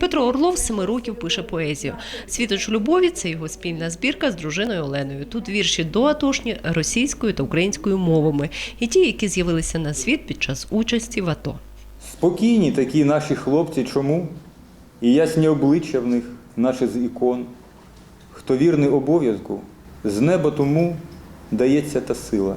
Петро Орлов з семи років пише поезію. Світоч любові це його спільна збірка з дружиною Оленою. Тут вірші доатошні російською та українською мовами, і ті, які з'явилися на світ під час участі в АТО. Спокійні такі наші хлопці, чому? І ясні обличчя в них, наче з ікон. Хто вірний обов'язку, з неба тому дається та сила.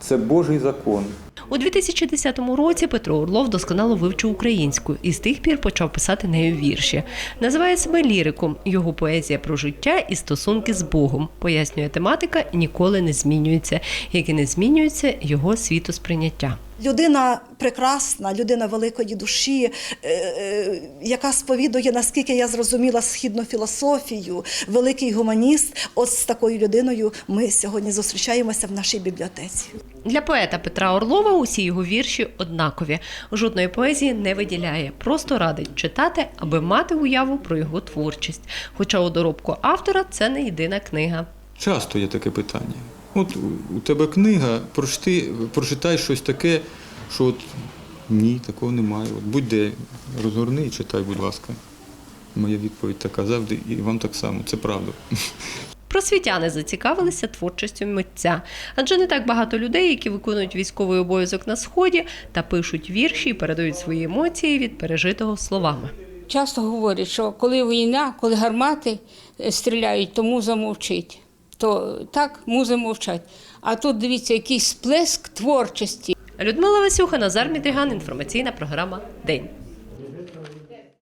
Це Божий закон. У 2010 році Петро Орлов досконало вивчив українську і з тих пір почав писати нею вірші. Називає себе ліриком. Його поезія про життя і стосунки з Богом. Пояснює, тематика ніколи не змінюється, як і не змінюється його світосприйняття. Людина прекрасна, людина великої душі, е, е, яка сповідує, наскільки я зрозуміла, східну філософію, великий гуманіст. От з такою людиною ми сьогодні зустрічаємося в нашій бібліотеці. Для поета Петра Орлова усі його вірші однакові. Жодної поезії не виділяє, просто радить читати, аби мати уяву про його творчість. Хоча у доробку автора це не єдина книга. Часто є таке питання. От у- тебе книга, прочти, прочитай щось таке, що от ні, такого немає. От будь-де розгорни і читай, будь ласка. Моя відповідь така завжди, і вам так само, це правда. Просвітяни зацікавилися творчістю митця, адже не так багато людей, які виконують військовий обов'язок на сході та пишуть вірші і передають свої емоції від пережитого словами. Часто говорять, що коли війна, коли гармати е, стріляють, то муза мовчить. То так, музи мовчать. А тут дивіться, який сплеск творчості. Людмила Васюха, Назар Мідріган, інформаційна програма День.